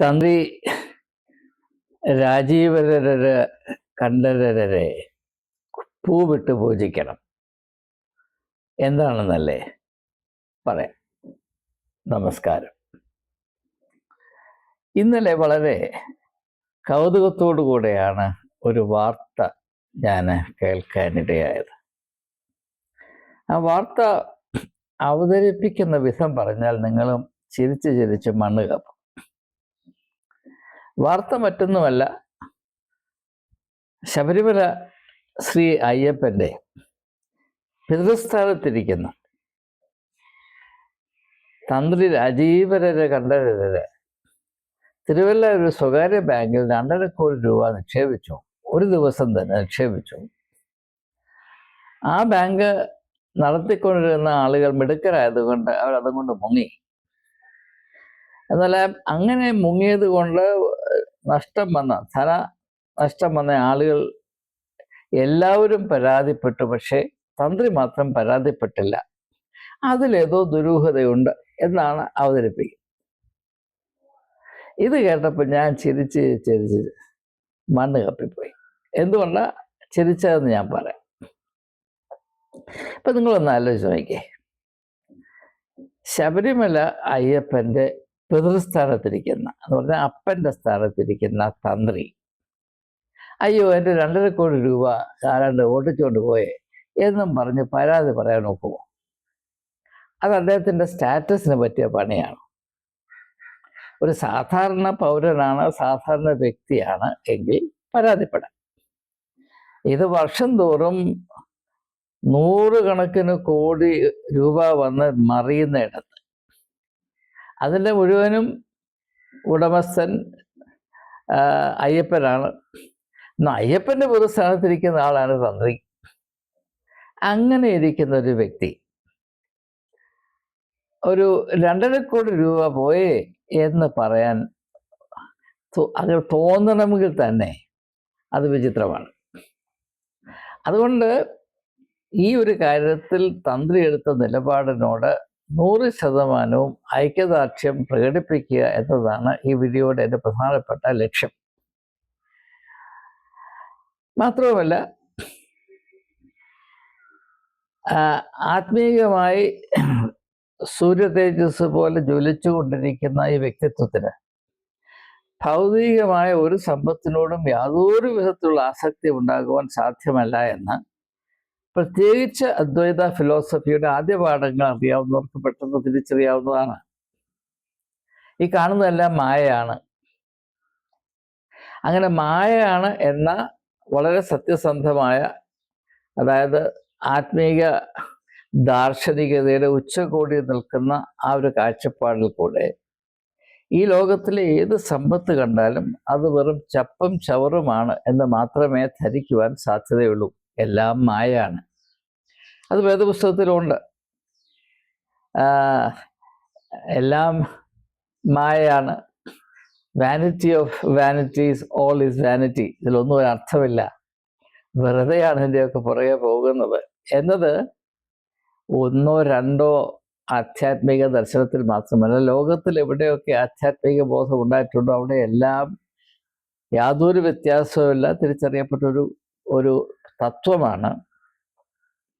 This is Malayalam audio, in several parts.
തന്ത്രി രാജീവരരെ കണ്ഠരരെ പൂവിട്ട് പൂജിക്കണം. എന്താണെന്നല്ലേ പറയാം. നമസ്കാരം. ഇന്നലെ വളരെ കൗതുകത്തോടു കൂടെയാണ് ഒരു വാർത്ത ഞാൻ കേൾക്കാനിടയായത്. ആ വാർത്ത അവതരിപ്പിക്കുന്ന വിധം പറഞ്ഞാൽ നിങ്ങളും ചിരിച്ച് ചിരിച്ച് മണ്ണ് കപ്പും വാർത്ത മറ്റൊന്നുമല്ല ശബരിമല ശ്രീ അയ്യപ്പന്റെ പിതൃസ്ഥാനത്തിരിക്കുന്ന. തന്ത്രി രാജീവരരെ കണ്ടവരെ തിരുവല്ല ഒരു സ്വകാര്യ ബാങ്കിൽ രണ്ടര കോടി രൂപ നിക്ഷേപിച്ചു. ഒരു ദിവസം തന്നെ നിക്ഷേപിച്ചു. ആ ബാങ്ക് നടത്തിക്കൊണ്ടിരുന്ന ആളുകൾ മിടുക്കരായതുകൊണ്ട് അവർ അതുകൊണ്ട് മുങ്ങി. എന്നാൽ അങ്ങനെ മുങ്ങിയത് കൊണ്ട് നഷ്ടം വന്ന ധന നഷ്ടം വന്ന ആളുകൾ എല്ലാവരും പരാതിപ്പെട്ടു പക്ഷേ തന്ത്രി മാത്രം പരാതിപ്പെട്ടില്ല. അതിലേതോ ദുരൂഹതയുണ്ട് എന്നാണ് അവതരിപ്പിക്കുന്നത്. ഇത് കേട്ടപ്പോൾ ഞാൻ ചിരിച്ച് ചിരിച്ച് മണ്ണ് കപ്പിപ്പോയി. എന്തുകൊണ്ടാണ് ചിരിച്ചതെന്ന് ഞാൻ പറയാം. ഇപ്പം നിങ്ങളൊന്ന് ആലോചിച്ച് നോക്കിയേ. ശബരിമല അയ്യപ്പന്റെ പിതൃസ്ഥാനത്തിരിക്കുന്ന എന്ന് പറഞ്ഞാൽ അപ്പന്റെ സ്ഥാനത്തിരിക്കുന്ന തന്ത്രി. അയ്യോ എന്റെ രണ്ടര കോടി രൂപ ആരാണ്ട് ഓടിച്ചുകൊണ്ട് പോയേ എന്നും പറഞ്ഞ് പരാതി പറയാൻ നോക്കുമോ അത് അദ്ദേഹത്തിന്റെ സ്റ്റാറ്റസിന് പറ്റിയ പണിയാണ്. ഒരു സാധാരണ പൗരനാണ് സാധാരണ വ്യക്തിയാണ് എങ്കിൽ പരാതിപ്പെടാം. ഇത് വർഷം തോറും നൂറുകണക്കിന് കോടി രൂപ വന്ന് മറിയുന്നിടത്ത് അതിന്റെ മുഴുവനും ഉടമസ്ഥൻ അയ്യപ്പനാണ്. എന്നാൽ അയ്യപ്പന്റെ പൊതുസ്ഥാനത്തിരിക്കുന്ന ആളാണ് തന്ത്രി. അങ്ങനെ ഇരിക്കുന്ന ഒരു വ്യക്തി. ഒരു രണ്ടര കോടി രൂപ പോയേ എന്ന് പറയാൻ അത് തോന്നണമെങ്കിൽ തന്നെ അത് വിചിത്രമാണ്. അതുകൊണ്ട് ഈ ഒരു കാര്യത്തിൽ തന്ത്രി എടുത്ത നിലപാടിനോട് നൂറ് ശതമാനവും ഐക്യദാർഢ്യം പ്രകടിപ്പിക്കുക എന്നതാണ് ഈ വീഡിയോയുടെ എന്റെ പ്രധാനപ്പെട്ട ലക്ഷ്യം. മാത്രവുമല്ല ആത്മീയമായി സൂര്യ തേജസ് പോലെ ജ്വലിച്ചുകൊണ്ടിരിക്കുന്ന ഈ വ്യക്തിത്വത്തിന് ഭൗതികമായ ഒരു സമ്പത്തിനോടും യാതൊരു വിധത്തിലുള്ള ആസക്തി ഉണ്ടാകുവാൻ സാധ്യമല്ല എന്ന് പ്രത്യേകിച്ച് അദ്വൈത ഫിലോസഫിയുടെ ആദ്യ പാഠങ്ങൾ അറിയാവുന്നവർക്ക് പെട്ടെന്ന് തിരിച്ചറിയാവുന്നതാണ്. ഈ കാണുന്നതെല്ലാം മായയാണ്. അങ്ങനെ മായയാണ് എന്ന വളരെ സത്യസന്ധമായ അതായത് ആത്മീക ദാർശനികതയുടെ ഉച്ചകോടി നിൽക്കുന്ന ആ ഒരു കാഴ്ചപ്പാടിൽ കൂടെ ഈ ലോകത്തിലെ ഏത് സമ്പത്ത് കണ്ടാലും അത് വെറും ചപ്പും ചവറുമാണ് എന്ന് മാത്രമേ ധരിക്കുവാൻ സാധ്യതയുള്ളൂ. എല്ലാം മായയാണ്. അത് വേദപുസ്തകത്തിലുണ്ട്. എല്ലാം മായയാണ്. Vanity of vanities all is vanity ഇതിലൊന്നും ഒരു അർത്ഥമില്ല. വെറുതെയാണ് ഇതിന്റെയൊക്കെ പുറകെ പോകുന്നത്. എന്നത് ഒന്നോ രണ്ടോ ആധ്യാത്മിക ദർശനത്തിൽ മാത്രമല്ല ലോകത്തിൽ എവിടെയൊക്കെ ആധ്യാത്മിക ബോധം ഉണ്ടായിട്ടുണ്ടോ അവിടെ എല്ലാം യാതൊരു വ്യത്യാസവുമില്ല. തിരിച്ചറിയപ്പെട്ട ഒരു ഒരു തത്വമാണ്.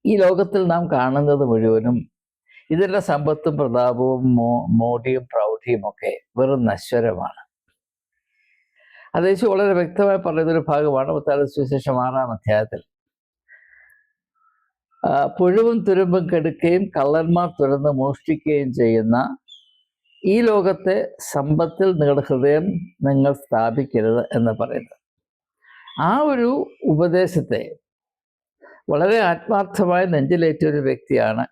ഈ ലോകത്തിൽ നാം കാണുന്നത് മുഴുവനും ഇതിന്റെ സമ്പത്തും പ്രതാപവും മോ മോടിയും പ്രൗഢിയും ഒക്കെ വെറും നശ്വരമാണ്. അതേശു വളരെ വ്യക്തമായി പറയുന്നൊരു ഭാഗമാണ് മുത്താല സുവിശേഷം ആറാം അധ്യായത്തിൽ. പുഴുവും തുരുമ്പും കെടുക്കുകയും കള്ളന്മാർ തുറന്ന് മോഷ്ടിക്കുകയും ചെയ്യുന്ന ഈ ലോകത്തെ സമ്പത്തിൽ നിങ്ങളുടെ ഹൃദയം നിങ്ങൾ സ്ഥാപിക്കരുത് എന്ന് പറയുന്നത്. ആ ഒരു ഉപദേശത്തെ വളരെ ആത്മാർത്ഥമായി നെഞ്ചിലേറ്റ ഒരു വ്യക്തിയാണ്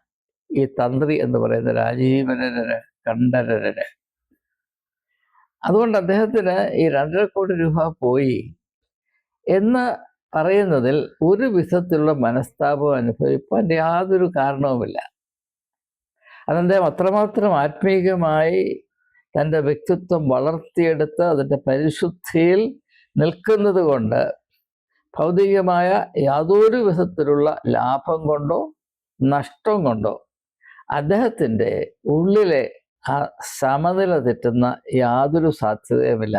ഈ തന്ത്രി എന്ന് പറയുന്ന രാജീവനരെ കണ്ഠരരെ അതുകൊണ്ട് അദ്ദേഹത്തിന് ഈ രണ്ടര കോടി രൂപ പോയി എന്ന് പറയുന്നതിൽ ഒരു വിധത്തിലുള്ള മനസ്താപം അനുഭവിപ്പാൻ യാതൊരു കാരണവുമില്ല. അതെന്താ? അത്രമാത്രം ആത്മീകമായി തന്റെ വ്യക്തിത്വം വളർത്തിയെടുത്ത് അതിന്റെ പരിശുദ്ധിയിൽ നിൽക്കുന്നത് കൊണ്ട് ഭൗതികമായ യാതൊരു വിധത്തിലുള്ള ലാഭം കൊണ്ടോ നഷ്ടം കൊണ്ടോ അദ്ദേഹത്തിന്റെ ഉള്ളിലെ ആ സമനില തെറ്റുന്ന യാതൊരു സാധ്യതയുമില്ല.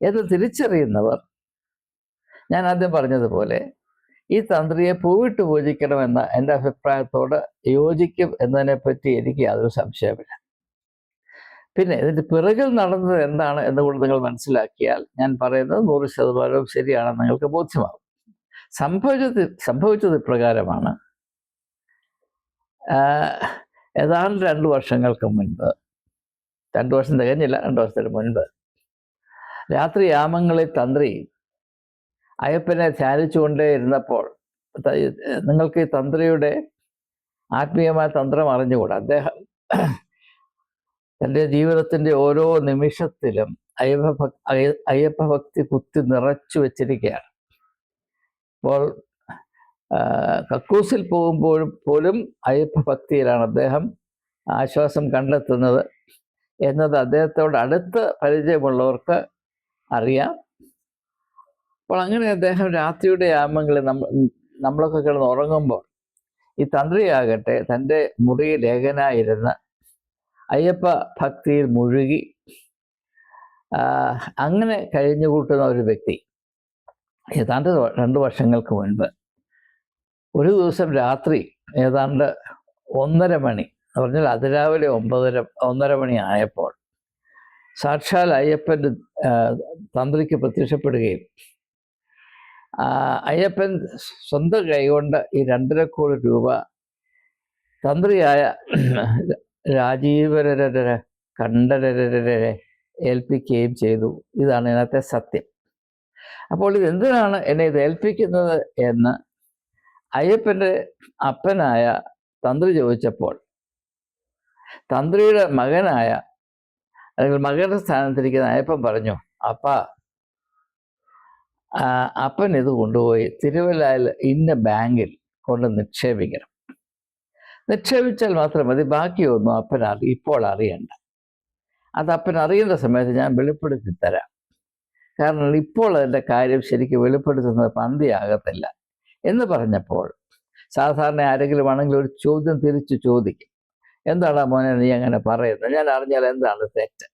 എന്ന് തിരിച്ചറിയുന്നവർ ഞാൻ ആദ്യം പറഞ്ഞതുപോലെ ഈ തന്ത്രിയെ പൂവിട്ട് പൂജിക്കണമെന്ന എന്റെ അഭിപ്രായത്തോട് യോജിക്കും എന്നതിനെപ്പറ്റി എനിക്ക് യാതൊരു സംശയമില്ല പിന്നെ ഇതിന്റെ പിറകിൽ നടന്നത് എന്താണ് എന്നുകൂടി നിങ്ങൾ മനസ്സിലാക്കിയാൽ ഞാൻ പറയുന്നത് നൂറ് ശതമാനവും ശരിയാണെന്ന് നിങ്ങൾക്ക് ബോധ്യമാകും. സംഭവിച്ചത് സംഭവിച്ചത് ഇപ്രകാരമാണ്. ഏതാണ്ട് രണ്ട് വർഷങ്ങൾക്ക് മുൻപ് രണ്ട് വർഷം തികഞ്ഞില്ല രണ്ട് വർഷത്തിന് മുൻപ് രാത്രി യാമങ്ങളിൽ തന്ത്രി അയ്യപ്പനെ ധ്യാനിച്ചുകൊണ്ടേ ഇരുന്നപ്പോൾ നിങ്ങൾക്ക് ഈ തന്ത്രിയുടെ ആത്മീയമായ തന്ത്രം അറിഞ്ഞുകൂടാ? അദ്ദേഹം തന്റെ ജീവിതത്തിന്റെ ഓരോ നിമിഷത്തിലും അയ്യപ്പ ഭക് അയ്യ- അയ്യപ്പ ഭക്തി കുത്തി നിറച്ചു വെച്ചിരിക്കുകയാണ്. അപ്പോൾ കക്കൂസിൽ പോകുമ്പോഴും പോലും അയ്യപ്പ ഭക്തിയിലാണ് അദ്ദേഹം ആശ്വാസം കണ്ടെത്തുന്നത് എന്നത് അദ്ദേഹത്തോട് അടുത്ത് പരിചയമുള്ളവർക്ക് അറിയാം. അപ്പോൾ അങ്ങനെ അദ്ദേഹം രാത്രിയുടെ യാമങ്ങളിൽ നമ്മൾ നമ്മളൊക്കെ കിടന്ന് ഉറങ്ങുമ്പോൾ ഈ തന്ത്രിയാകട്ടെ തന്റെ മുറിയിൽ ഏകനായിരുന്ന് അയ്യപ്പ ഭക്തിയിൽ മുഴുകി. അങ്ങനെ കഴിഞ്ഞു കൂട്ടുന്ന ഒരു വ്യക്തി ഏതാണ്ട് രണ്ട് വർഷങ്ങൾക്ക് മുൻപ് ഒരു ദിവസം രാത്രി ഏതാണ്ട് ഒന്നര മണി എന്ന് പറഞ്ഞാൽ അതിരാവിലെ ഒമ്പതര ഒന്നര മണി ആയപ്പോൾ സാക്ഷാൽ അയ്യപ്പന്റെ തന്ത്രിക്ക് പ്രത്യക്ഷപ്പെടുകയും അയ്യപ്പൻ സ്വന്തം കൈകൊണ്ട് ഈ രണ്ടര കോടി രൂപ തന്ത്രിയായ രാജീവരരെ കണ്ഠരരെ ഏൽപ്പിക്കുകയും ചെയ്തു. ഇതാണ് ഇന്നത്തെ സത്യം. അപ്പോൾ ഇത് എന്തിനാണ് എന്നെ ഇത് ഏൽപ്പിക്കുന്നത് എന്ന് അയ്യപ്പന്റെ അപ്പനായ തന്ത്രി ചോദിച്ചപ്പോൾ തന്ത്രിയുടെ മകനായ അല്ലെങ്കിൽ മകന്റെ സ്ഥാനത്തിരിക്കുന്ന അയ്യപ്പൻ പറഞ്ഞു അപ്പ അപ്പൻ ഇത് കൊണ്ടുപോയി തിരുവല്ലയിൽ ഇന്ന ബാങ്കിൽ കൊണ്ട് നിക്ഷേപിക്കണം. നിക്ഷേപിച്ചാൽ മാത്രം മതി. ബാക്കിയൊന്നും അപ്പൻ അറി ഇപ്പോൾ അറിയണ്ട. അത് അപ്പൻ അറിയുന്ന സമയത്ത് ഞാൻ വെളിപ്പെടുത്തി തരാം. കാരണം ഇപ്പോൾ അതിന്റെ കാര്യം ശരിക്കും വെളിപ്പെടുത്തുന്നത് പന്തിയാകത്തില്ല. എന്ന് പറഞ്ഞപ്പോൾ സാധാരണ ആരെങ്കിലും ആണെങ്കിൽ ഒരു ചോദ്യം തിരിച്ചു ചോദിക്കും. എന്താണ് മോനെ നീ അങ്ങനെ പറയുന്നത്? ഞാൻ അറിഞ്ഞാൽ എന്താണ് തെറ്റ്?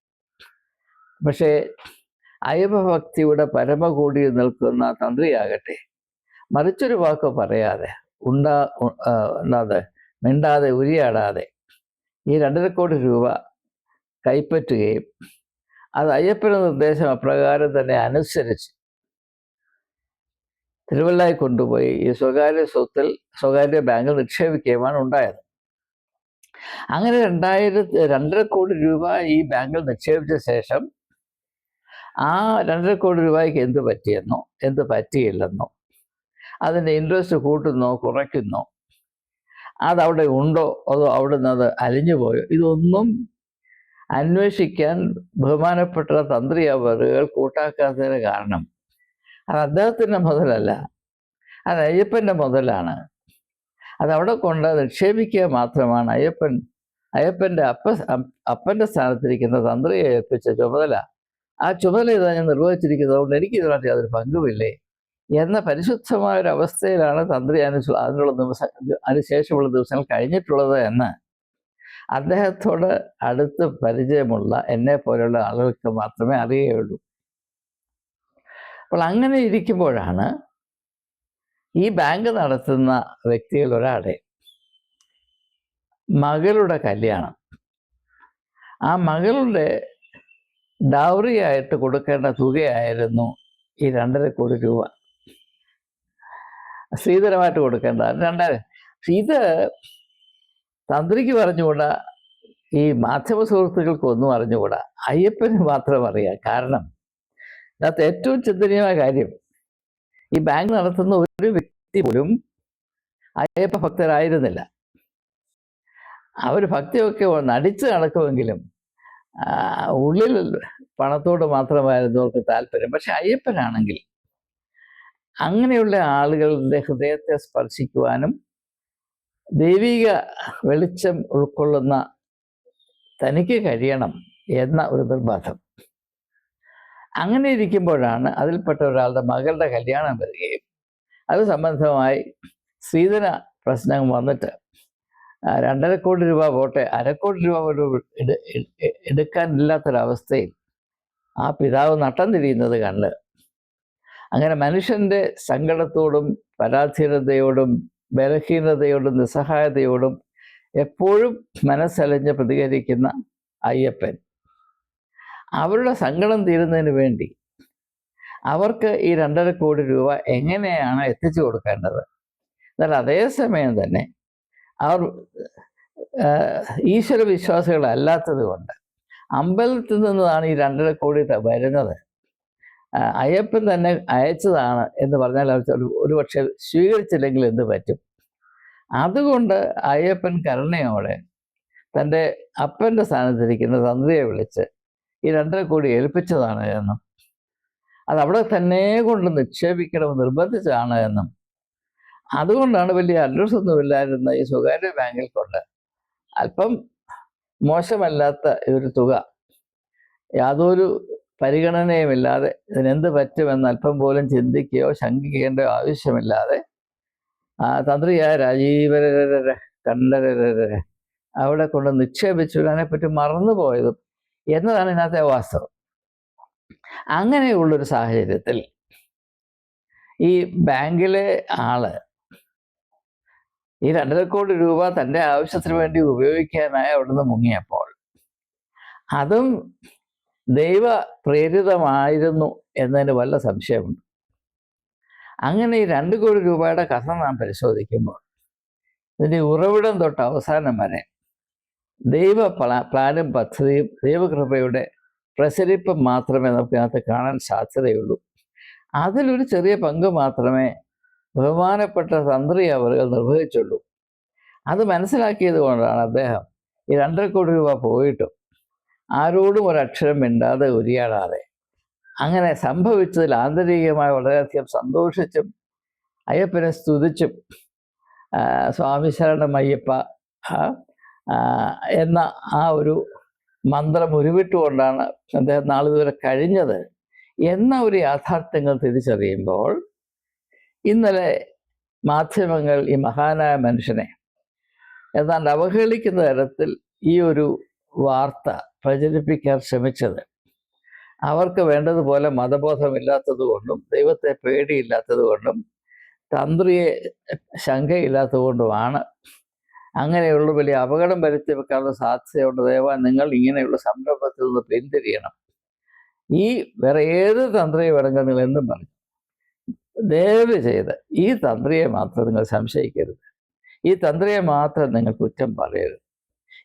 പക്ഷേ അയ്യപ്പഭക്തിയുടെ പരമകൂടിയിൽ നിൽക്കുന്ന തന്ത്രിയാകട്ടെ മറിച്ചൊരു വാക്ക് പറയാതെ ഉണ്ടാ എന്താതെ മിണ്ടാതെ ഉരിയാടാതെ ഈ രണ്ടര കോടി രൂപ കൈപ്പറ്റുകയും അത് അയ്യപ്പന്റെ നിർദ്ദേശം അപ്രകാരം തന്നെ അനുസരിച്ച് തിരുവല്ലായി കൊണ്ടുപോയി ഈ സ്വകാര്യ സ്വത്തിൽ സ്വകാര്യ ബാങ്കിൽ നിക്ഷേപിക്കുകയുമാണ് ഉണ്ടായത്. അങ്ങനെ രണ്ടായിരത്തി രണ്ടര കോടി രൂപ ഈ ബാങ്കിൽ നിക്ഷേപിച്ച ശേഷം ആ രണ്ടര കോടി രൂപയ്ക്ക് എന്ത് പറ്റിയെന്നോ എന്ത് പറ്റിയില്ലെന്നോ അതിന്റെ ഇൻട്രസ്റ്റ് കൂട്ടുന്നോ കുറയ്ക്കുന്നോ അതവിടെ ഉണ്ടോ? അതോ അവിടെ നിന്ന് അത് അലിഞ്ഞു പോയോ? ഇതൊന്നും അന്വേഷിക്കാൻ ബഹുമാനപ്പെട്ട തന്ത്രി അവറുകൾ കൂട്ടാക്കാത്തതിന് കാരണം. അത് അദ്ദേഹത്തിന്റെ മുതലല്ല. അത് അയ്യപ്പന്റെ മുതലാണ്. അതവിടെ കൊണ്ട് നിക്ഷേപിക്കുക മാത്രമാണ്. അയ്യപ്പൻ അയ്യപ്പന്റെ അപ്പ അപ്പന്റെ സ്ഥാനത്തിരിക്കുന്ന തന്ത്രിയെ ഏൽപ്പിച്ച ചുമതല. ആ ചുമതല ഇതാ ഞാൻ നിർവഹിച്ചിരിക്കുന്നത്. കൊണ്ട് എനിക്ക് ഇതിനകത്ത് യാതൊരു പങ്കുമില്ലേ? എന്ന പരിശുദ്ധമായ ഒരു അവസ്ഥയിലാണ് തന്ത്രി അനുസ അതിനുള്ള ദിവസം അതിനുശേഷമുള്ള ദിവസങ്ങൾ കഴിഞ്ഞിട്ടുള്ളത് എന്ന്. അദ്ദേഹത്തോട് അടുത്ത് പരിചയമുള്ള എന്നെ പോലെയുള്ള ആളുകൾക്ക് മാത്രമേ അറിയുകയുള്ളൂ. അപ്പോൾ അങ്ങനെ ഇരിക്കുമ്പോഴാണ് ഈ ബാങ്ക് നടത്തുന്ന വ്യക്തികൾ ഒരാളെ മകളുടെ കല്യാണം. ആ മകളുടെ ഡൗറിയായിട്ട് കൊടുക്കേണ്ട തുകയായിരുന്നു ഈ രണ്ടര കോടി രൂപ. സ്ത്രീധനമായിട്ട് കൊടുക്കേണ്ടതാണ് രണ്ടാമത് ഇത് തന്ത്രിക്ക് പറഞ്ഞുകൂടാ ഈ മാധ്യമ സുഹൃത്തുക്കൾക്ക് ഒന്നും അറിഞ്ഞുകൂടാ. അയ്യപ്പന് മാത്രം അറിയാം. കാരണം ഇതിനകത്ത് ഏറ്റവും ചിന്തനീയമായ കാര്യം ഈ ബാങ്ക് നടത്തുന്ന ഒരു വ്യക്തി പോലും അയ്യപ്പ ഭക്തരായിരുന്നില്ല. അവർ ഭക്തിയൊക്കെ നടിച്ച് നടക്കുമെങ്കിലും ഉള്ളിൽ പണത്തോട് മാത്രമായിരുന്നു അവർക്ക് താല്പര്യം. പക്ഷെ അയ്യപ്പനാണെങ്കിൽ അങ്ങനെയുള്ള ആളുകളുടെ ഹൃദയത്തെ സ്പർശിക്കുവാനും ദൈവിക വെളിച്ചം ഉൾക്കൊള്ളുന്ന തനിക്ക് കഴിയണം എന്ന ഒരു നിർബന്ധം. അങ്ങനെ ഇരിക്കുമ്പോഴാണ് അതിൽപ്പെട്ട ഒരാളുടെ മകളുടെ കല്യാണം വരികയും അത് സംബന്ധമായി സ്ത്രീധന പ്രശ്നം വന്നിട്ട് രണ്ടര കോടി രൂപ പോട്ടെ അരക്കോടി രൂപ എ- എടുക്കാനില്ലാത്തൊരവസ്ഥയിൽ ആ പിതാവ് നട്ടം തിരിയുന്നത് കണ്ട് അങ്ങനെ മനുഷ്യന്റെ സങ്കടത്തോടും പരാധീനതയോടും ബലഹീനതയോടും നിസ്സഹായതയോടും എപ്പോഴും മനസ്സലഞ്ഞ് പ്രതികരിക്കുന്ന അയ്യപ്പൻ. അവരുടെ സങ്കടം തീരുന്നതിന് വേണ്ടി അവർക്ക് ഈ രണ്ടര കോടി രൂപ എങ്ങനെയാണ് എത്തിച്ചു കൊടുക്കേണ്ടത്? എന്നാൽ അതേസമയം തന്നെ അവർ ഈശ്വര വിശ്വാസികളല്ലാത്തത് കൊണ്ട് അമ്പലത്തിൽ നിന്നാണ് ഈ രണ്ടര കോടി വരുന്നത്. അയ്യപ്പൻ തന്നെ അയച്ചതാണ് എന്ന് പറഞ്ഞാൽ അവർ ഒരു പക്ഷെ സ്വീകരിച്ചില്ലെങ്കിൽ എന്ത് പറ്റും? അതുകൊണ്ട് അയ്യപ്പൻ കരുണയോടെ തന്റെ അപ്പന്റെ സ്ഥാനത്തിരിക്കുന്ന തന്ത്രിയെ വിളിച്ച് ഈ രണ്ടര കോടി ഏൽപ്പിച്ചതാണ് എന്നും അത് തന്നെ കൊണ്ട് നിക്ഷേപിക്കണമെന്ന് നിർബന്ധിച്ചതാണ് എന്നും അതുകൊണ്ടാണ് വലിയ അഡ്രസ് ഒന്നുമില്ലായിരുന്ന ഈ സ്വകാര്യ ബാങ്കിൽ കൊണ്ട് അല്പം മോശമല്ലാത്ത ഒരു തുക യാതൊരു പരിഗണനയുമില്ലാതെ ഇതിനെന്ത് പറ്റുമെന്ന് അല്പം പോലും ചിന്തിക്കുകയോ ശങ്കിക്കേണ്ട ആവശ്യമില്ലാതെ ആ തന്ത്രിയായ രാജീവരര കണ്ഠരര അവിടെ കൊണ്ട് നിക്ഷേപിച്ചു അതിനെപ്പറ്റി മറന്നുപോയതും എന്നതാണ് ഇതിനകത്തെ വാസ്തവം. അങ്ങനെയുള്ളൊരു സാഹചര്യത്തിൽ ഈ ബാങ്കിലെ ആൾ ഈ രണ്ടര കോടി രൂപ തന്റെ ആവശ്യത്തിന് വേണ്ടി ഉപയോഗിക്കാനായി അവിടുന്ന് മുങ്ങിയപ്പോൾ അതും ദൈവ പ്രേരിതമായിരുന്നു എന്നതിന് വല്ല സംശയമുണ്ട്? അങ്ങനെ ഈ രണ്ട് കോടി രൂപയുടെ കഥ നാം പരിശോധിക്കുമ്പോൾ ഇതിന്റെ ഉറവിടം തൊട്ട് അവസാനം വരെ ദൈവ പ്ലാ പ്ലാനും പദ്ധതിയും ദൈവകൃപയുടെ പ്രസരിപ്പ് മാത്രമേ നമുക്ക് അതിനകത്ത് കാണാൻ സാധ്യതയുള്ളൂ. അതിലൊരു ചെറിയ പങ്ക് മാത്രമേ ബഹുമാനപ്പെട്ട തന്ത്രി അവറുകൾ നിർവഹിച്ചുള്ളൂ. അത് മനസ്സിലാക്കിയത് കൊണ്ടാണ് അദ്ദേഹം ഈ രണ്ടര കോടി രൂപ പോയിട്ടും ആരോടും ഒരക്ഷരം മിണ്ടാതെ ഉരിയാടാതെ അങ്ങനെ സംഭവിച്ചതിൽ ആന്തരികമായി വളരെയധികം സന്തോഷിച്ചും അയ്യപ്പനെ സ്തുതിച്ചും സ്വാമി ശരണം അയ്യപ്പ എന്ന ആ ഒരു മന്ത്രം ഉരുവിട്ടുകൊണ്ടാണ് അദ്ദേഹം നാളിതുവരെ കഴിഞ്ഞത്. എന്ന ഒരു യാഥാർത്ഥ്യങ്ങൾ തിരിച്ചറിയുമ്പോൾ ഇന്നലെ മാധ്യമങ്ങൾ ഈ മഹാനായ മനുഷ്യനെ ഏതാണ്ട് അവഹേളിക്കുന്ന തരത്തിൽ ഈ ഒരു വാർത്ത പ്രചരിപ്പിക്കാൻ ശ്രമിച്ചത്. അവർക്ക് വേണ്ടതുപോലെ മതബോധമില്ലാത്തതുകൊണ്ടും ദൈവത്തെ പേടിയില്ലാത്തതുകൊണ്ടും തന്ത്രിയെ ശങ്കയില്ലാത്തത് കൊണ്ടുമാണ് അങ്ങനെയുള്ള വലിയ അപകടം വരുത്തി വെക്കാനുള്ള സാധ്യതയുണ്ട്. ദയവാ നിങ്ങൾ ഇങ്ങനെയുള്ള സംരംഭത്തിൽ നിന്ന് പിന്തിരിയണം. ഈ വേറെ ഏത് തന്ത്രിയെ വേണമെങ്കിൽ എന്തും പറഞ്ഞു ദയവ് ചെയ്ത് ഈ തന്ത്രിയെ മാത്രം നിങ്ങൾ സംശയിക്കരുത്. ഈ തന്ത്രിയെ മാത്രം നിങ്ങൾ കുറ്റം പറയരുത്.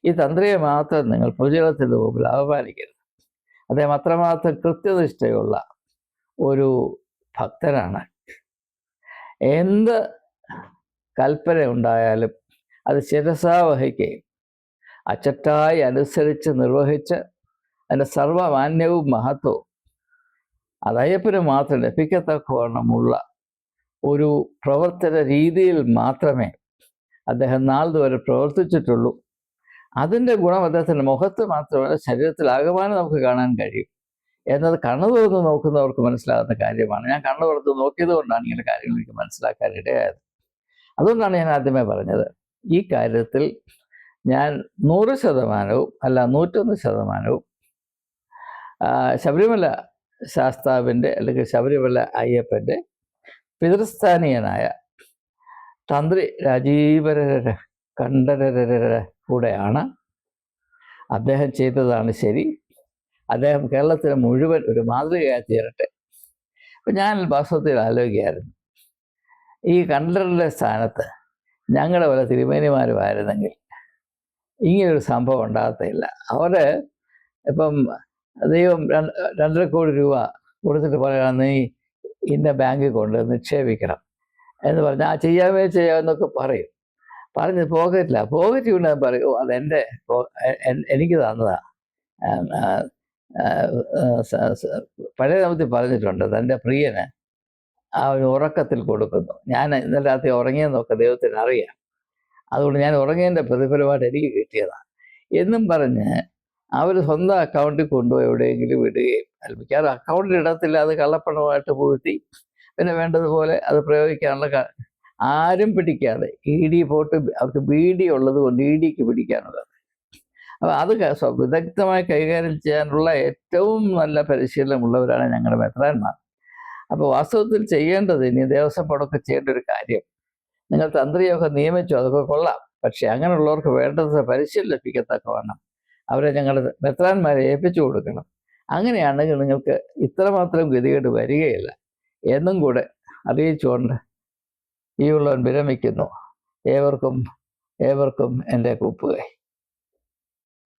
ഈ തന്ത്രിയെ മാത്രം നിങ്ങൾ പൊതുജനത്തിന്റെ മുമ്പിൽ അപമാനിക്കരുത് അദ്ദേഹം അത്രമാത്രം കൃത്യനിഷ്ഠയുള്ള ഒരു ഭക്തനാണ്. എന്ത് കൽപ്പന ഉണ്ടായാലും അത് ശിരസാ വഹിക്കുകയും അച്ചട്ടായി അനുസരിച്ച് നിർവഹിച്ച് അതിന്റെ സർവമാന്യവും മഹത്വവും അതയ്യപ്പന് മാത്രം ലഭിക്കത്തക്കവണ്ണമുള്ള ഒരു പ്രവർത്തന രീതിയിൽ മാത്രമേ അദ്ദേഹം നാളിതുവരെ പ്രവർത്തിച്ചിട്ടുള്ളൂ. അതിന്റെ ഗുണം അദ്ദേഹത്തിന്റെ മുഖത്ത് മാത്രമല്ല ശരീരത്തിലാകമാനം നമുക്ക് കാണാൻ കഴിയും. എന്നത് കണ്ണു തുറന്ന് നോക്കുന്നവർക്ക് മനസ്സിലാകുന്ന കാര്യമാണ്. ഞാൻ കണ്ണു തുറന്ന് നോക്കിയത് കൊണ്ടാണ് ഇങ്ങനെ കാര്യങ്ങൾ എനിക്ക് മനസ്സിലാക്കാൻ ഇടയായത്. അതുകൊണ്ടാണ് ഞാൻ ആദ്യമേ പറഞ്ഞത്. ഈ കാര്യത്തിൽ ഞാൻ നൂറ് ശതമാനവും അല്ല നൂറ്റൊന്ന് ശതമാനവും ശബരിമല ശാസ്താവിന്റെ അല്ലെങ്കിൽ ശബരിമല അയ്യപ്പന്റെ പിതൃസ്ഥാനീയനായ തന്ത്രി രാജീവരര കണ്ഠരര കൂടെയാണ്. അദ്ദേഹം ചെയ്തതാണ് ശരി. അദ്ദേഹം കേരളത്തിന് മുഴുവൻ ഒരു മാതൃകയായി തീരട്ടെ. അപ്പം ഞാൻ വാസ്തവത്തിൽ ആലോചിക്കുകയായിരുന്നു. ഈ കണ്ടറിന്റെ സ്ഥാനത്ത് ഞങ്ങളുടെ പല തിരുമേനിമാരുമായിരുന്നെങ്കിൽ ഇങ്ങനൊരു സംഭവം ഉണ്ടാകത്തില്ല. അവർ ഇപ്പം ദൈവം രണ്ട് രണ്ടര കോടി രൂപ കൊടുത്തിട്ട് പറയണം നീ ഇന്ന ബാങ്കിൽ കൊണ്ട് നിക്ഷേപിക്കണം. എന്ന് പറഞ്ഞാൽ ആ ചെയ്യാമേ ചെയ്യാമെന്നൊക്കെ പറയും. പറഞ്ഞ് പോക്കറ്റില്ല പോക്കറ്റ് കൊണ്ട് പറയും "ഓ, അതെന്റെ എനിക്ക് തന്നതാ. പഴയ നമുക്ക് പറഞ്ഞിട്ടുണ്ട് തന്റെ പ്രിയന് അവൻ ഉറക്കത്തിൽ കൊടുക്കുന്നു. ഞാൻ ഇന്നലെ രാത്രി ഉറങ്ങിയെന്നൊക്കെ ദൈവത്തിന് അറിയാം. അതുകൊണ്ട് ഞാൻ ഉറങ്ങിയതിന്റെ പ്രതിഫലമായിട്ട് എനിക്ക് കിട്ടിയതാണ് എന്നും പറഞ്ഞ് അവർ സ്വന്തം അക്കൗണ്ടിൽ കൊണ്ടുപോയി എവിടെയെങ്കിലും വിടുകയും മിക്കവാറും അക്കൗണ്ടിൽ ഇടത്തില്ല അത് കള്ളപ്പണമായിട്ട് പൂഴ്ത്തി പിന്നെ വേണ്ടതുപോലെ അത് പ്രയോഗിക്കാനുള്ള ആരും പിടിക്കാതെ ഇ ഡി പോട്ട് അവർക്ക് ബി ഡി ഉള്ളത് കൊണ്ട് ഇ ഡിക്ക് പിടിക്കാനുള്ളത്. അപ്പോൾ അത് വിദഗ്ധമായി കൈകാര്യം ചെയ്യാനുള്ള ഏറ്റവും നല്ല പരിശീലനമുള്ളവരാണ് ഞങ്ങളുടെ മെത്രാന്മാർ. അപ്പോൾ വാസ്തവത്തിൽ ചെയ്യേണ്ടത് ഇനി ദേവസ്വം ബോർഡൊക്കെ ചെയ്യേണ്ട ഒരു കാര്യം. നിങ്ങൾ തന്ത്രിയൊക്കെ നിയമിച്ചു അതൊക്കെ കൊള്ളാം. പക്ഷെ അങ്ങനെയുള്ളവർക്ക് വേണ്ടത് പരിശീലനം ലഭിക്കത്തക്ക വേണം അവരെ ഞങ്ങൾ മെത്രാന്മാരെ ഏൽപ്പിച്ചു കൊടുക്കണം. അങ്ങനെയാണെങ്കിൽ നിങ്ങൾക്ക് ഇത്രമാത്രം ഗതികേട് വരികയില്ല. എന്നും കൂടെ അറിയിച്ചുകൊണ്ട് ഈ ഉള്ളവൻ വിരമിക്കുന്നു. ഏവർക്കും ഏവർക്കും എന്റെ കൂപ്പുകൈ